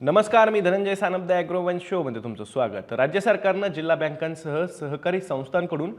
नमस्कार मी धनंजय सानपदा ॲग्रोवन शोमध्ये तुमचं स्वागत. राज्य सरकारनं जिल्हा बँकांसह सहकारी संस्थांकडून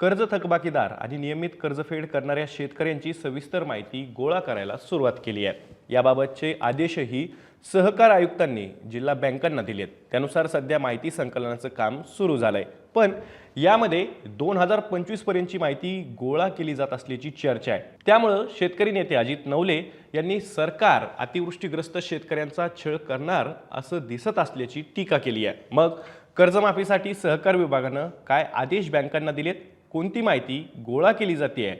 कर्ज थकबाकीदार आणि नियमित कर्जफेड करणाऱ्या शेतकऱ्यांची सविस्तर माहिती गोळा करायला सुरुवात केली आहे. याबाबतचे आदेशही सहकार आयुक्तांनी जिल्हा बँकांना दिलेत. त्यानुसार सध्या माहिती संकलनाचं काम सुरू झालं आहे पण यामध्ये दोन हजार पंचवीसपर्यंतची माहिती गोळा केली जात असल्याची चर्चा आहे. त्यामुळं शेतकरी नेते अजित नवले यांनी सरकार अतिवृष्टीग्रस्त शेतकऱ्यांचा छळ करणार असं दिसत असल्याची टीका केली आहे. मग कर्जमाफीसाठी सहकार विभागानं काय आदेश बँकांना दिलेत? कोणती माहिती गोळा केली जाते आहे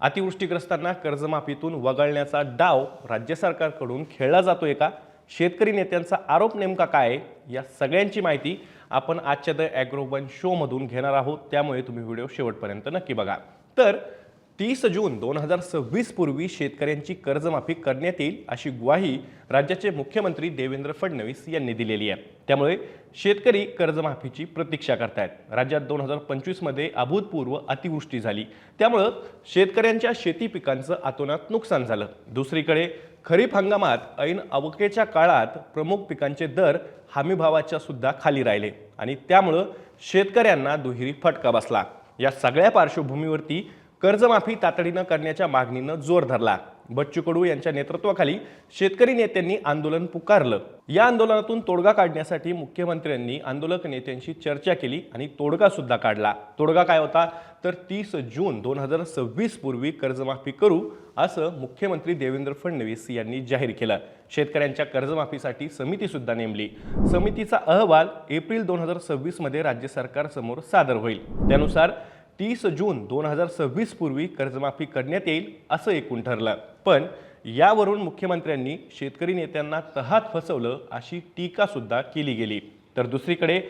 अतिवृष्टीग्रस्तांना कर्जमाफीतून वगळण्याचा डाव राज्य सरकारकडून खेळला जातोय का शेतकरी नेत्यांचा आरोप नेमका काय आहे या सगळ्यांची माहिती आपण आजच्या द ॲग्रो वन शोमधून घेणार आहोत. त्यामुळे तुम्ही व्हिडिओ शेवटपर्यंत नक्की बघा. तर तीस जून दोन हजार सव्वीस पूर्वी शेतकऱ्यांची कर्जमाफी करण्यात येईल अशी ग्वाही राज्याचे मुख्यमंत्री देवेंद्र फडणवीस यांनी दिलेली आहे. त्यामुळे शेतकरी कर्जमाफीची प्रतीक्षा करतायत. राज्यात दोन हजार पंचवीसमध्ये अभूतपूर्व अतिवृष्टी झाली. त्यामुळं शेतकऱ्यांच्या शेती पिकांचं आतोनात नुकसान झालं. दुसरीकडे खरीप हंगामात ऐन अवकेच्या काळात प्रमुख पिकांचे दर हमीभावाच्या सुद्धा खाली राहिले आणि त्यामुळं शेतकऱ्यांना दुहेरी फटका बसला. या सगळ्या पार्श्वभूमीवरती कर्जमाफी तातडीनं करण्याच्या मागणीनं जोर धरला. बच्चू कडू यांच्या नेतृत्वाखाली शेतकरी नेत्यांनी आंदोलन पुकारलं. या आंदोलनातून तोडगा काढण्यासाठी मुख्यमंत्र्यांनी आंदोलक नेत्यांशी चर्चा केली आणि तोडगा सुद्धा काढला. तोडगा काय होता? तर तीस जून दोन हजार सव्वीस पूर्वी कर्जमाफी करू असं मुख्यमंत्री देवेंद्र फडणवीस यांनी जाहीर केलं. शेतकऱ्यांच्या कर्जमाफीसाठी समिती सुद्धा नेमली. समितीचा अहवाल एप्रिल दोन हजार सव्वीसमध्ये राज्य सरकारसमोर सादर होईल. त्यानुसार तीस जून दोन हजार सव्वीस पूर्वी कर्जमाफी करण्यात येईल असं एकूण ठरलं. पण यावरून मुख्यमंत्र्यांनी शेतकरी नेत्यांना तहात फसवलं अशी टीकासुद्धा केली गेली. तर दुसरीकडे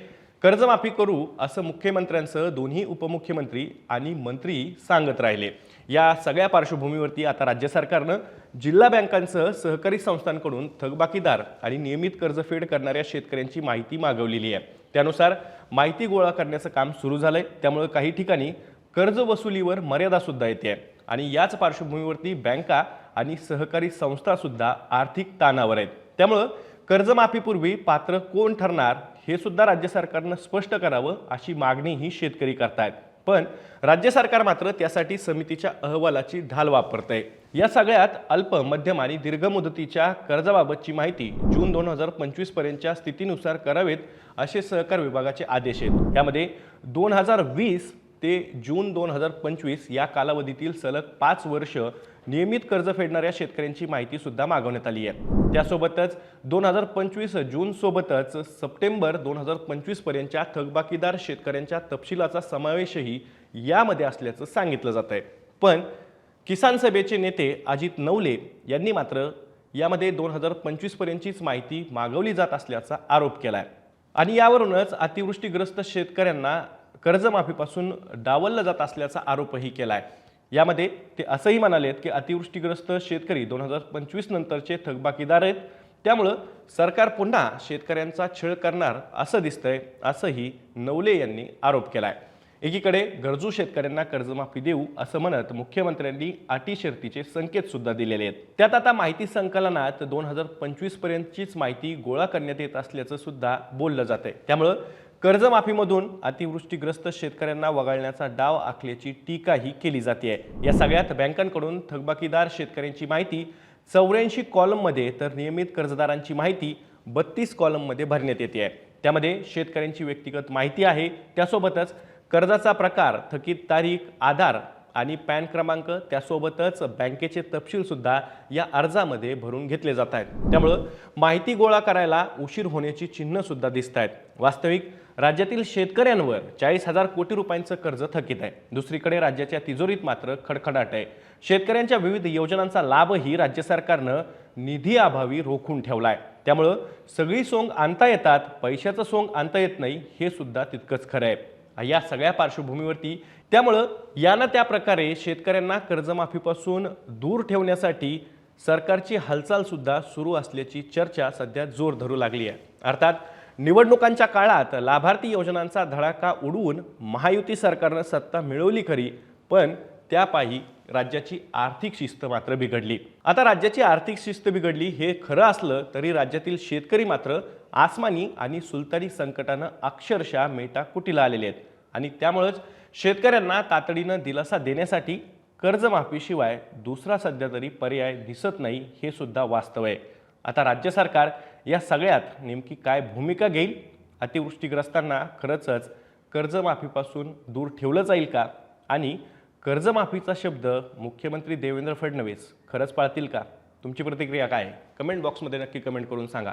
कर्जमाफी करू असं मुख्यमंत्र्यांसह दोन्ही उपमुख्यमंत्री आणि मंत्री सांगत राहिले. या सगळ्या पार्श्वभूमीवरती आता राज्य सरकारनं जिल्हा बँकांसह सहकारी संस्थांकडून थकबाकीदार आणि नियमित कर्जफेड करणाऱ्या शेतकऱ्यांची माहिती मागवलेली आहे. त्यानुसार माहिती गोळा करण्याचं काम सुरू झालंय. त्यामुळे काही ठिकाणी कर्ज वसुलीवर मर्यादा सुद्धा येते. आणि याच पार्श्वभूमीवरती बँका आणि सहकारी संस्था सुद्धा आर्थिक ताणावर आहेत. त्यामुळं कर्जमाफीपूर्वी पात्र कोण ठरणार हे सुद्धा राज्य सरकारनं स्पष्ट करावं अशी मागणीही शेतकरी करतायत. पण राज्य सरकार मात्र त्यासाठी समितीच्या अहवालाची ढाल वापरत आहे या सगळ्यात अल्प मध्यम आणि दीर्घ मुदतीच्या कर्जाबाबतची माहिती जून दोन हजार पंचवीस पर्यंतच्या स्थितीनुसार करावेत असे सहकार विभागाचे आदेश आहेत. यामध्ये दोन हजार वीस ते जून दोन हजार पंचवीस या कालावधीतील सलग पाच वर्ष नियमित कर्ज फेडणाऱ्या शेतकऱ्यांची माहिती सुद्धा मागवण्यात आली आहे. त्यासोबतच दोन हजार पंचवीस जून सोबतच सप्टेंबर दोन हजार पंचवीस पर्यंतच्या थकबाकीदार शेतकऱ्यांच्या तपशिलाचा समावेशही यामध्ये असल्याचं सांगितलं जात आहे. पण किसान सभेचे नेते अजित नवले यांनी मात्र यामध्ये दोन हजार पंचवीस पर्यंतचीच माहिती मागवली जात असल्याचा आरोप केला आहे आणि यावरूनच अतिवृष्टीग्रस्त शेतकऱ्यांना कर्जमाफीपासून डावललं जात असल्याचा आरोपही केला आहे यामध्ये ते असंही म्हणालेत की अतिवृष्टीग्रस्त शेतकरी दोन हजार पंचवीस नंतरचे थकबाकीदार आहेत. त्यामुळं सरकार पुन्हा शेतकऱ्यांचा छळ करणार असं दिसतंय असंही नवले यांनी आरोप केला आहे एकीकडे गरजू शेतकऱ्यांना कर्जमाफी देऊ असं म्हणत मुख्यमंत्र्यांनी अटी शर्तीचे संकेत सुद्धा दिलेले आहेत. त्यात आता माहिती संकलनात दोन हजार पंचवीस पर्यंतचीच माहिती गोळा करण्यात येत असल्याचं सुद्धा बोललं जात आहे त्यामुळं कर्जमाफीमधून अतिवृष्टीग्रस्त शेतकऱ्यांना वगळण्याचा डाव आखल्याची टीकाही केली जाते आहे या सगळ्यात बँकांकडून थकबाकीदार शेतकऱ्यांची माहिती चौऱ्याऐंशी कॉलममध्ये तर नियमित कर्जदारांची माहिती बत्तीस कॉलममध्ये भरण्यात येते आहे त्यामध्ये शेतकऱ्यांची व्यक्तिगत माहिती आहे. त्यासोबतच कर्जाचा प्रकार थकीत तारीख आधार आणि पॅन क्रमांक त्यासोबतच बँकेचे तपशीलसुद्धा या अर्जामध्ये भरून घेतले जात आहेत. त्यामुळं माहिती गोळा करायला उशीर होण्याची चिन्हसुद्धा दिसत आहेत. वास्तविक राज्यातील शेतकऱ्यांवर चाळीस हजार कोटी रुपयांचं कर्ज थकीत आहे. दुसरीकडे राज्याच्या तिजोरीत मात्र खडखडाट आहे. शेतकऱ्यांच्या विविध योजनांचा लाभही राज्य सरकारनं निधी अभावी रोखून ठेवला आहे त्यामुळं सगळी सोंग आणता येतात पैशाचं सोंग आणता येत नाही हे सुद्धा तितकंच खरं आहे. या सगळ्या पार्श्वभूमीवरती त्यामुळं यानं त्या प्रकारे शेतकऱ्यांना कर्जमाफीपासून दूर ठेवण्यासाठी सरकारची हालचालसुद्धा सुरू असल्याची चर्चा सध्या जोर धरू लागली आहे. अर्थात निवडणुकांच्या काळात लाभार्थी योजनांचा धडाका उडवून महायुती सरकारनं सत्ता मिळवली खरी पण त्यापायी राज्याची आर्थिक शिस्त मात्र बिघडली. आता राज्याची आर्थिक शिस्त बिघडली हे खरं असलं तरी राज्यातील शेतकरी मात्र आसमानी आणि सुलतानी संकटानं अक्षरशः मेटाकुटीला आलेले आहेत. आणि त्यामुळंच शेतकऱ्यांना तातडीनं दिलासा देण्यासाठी कर्जमाफीशिवाय दुसरा सध्या तरी पर्याय दिसत नाही हे सुद्धा वास्तव आहे. आता राज्य सरकार या सगळ्यात नेमकी काय भूमिका घेईल? अतिवृष्टीग्रस्तांना खरंच कर्जमाफीपासून दूर ठेवलं जाईल का? आणि कर्जमाफीचा शब्द मुख्यमंत्री देवेंद्र फडणवीस खरंच पाळतील का? तुमची प्रतिक्रिया काय आहे? कमेंट बॉक्समध्ये नक्की कमेंट करून सांगा.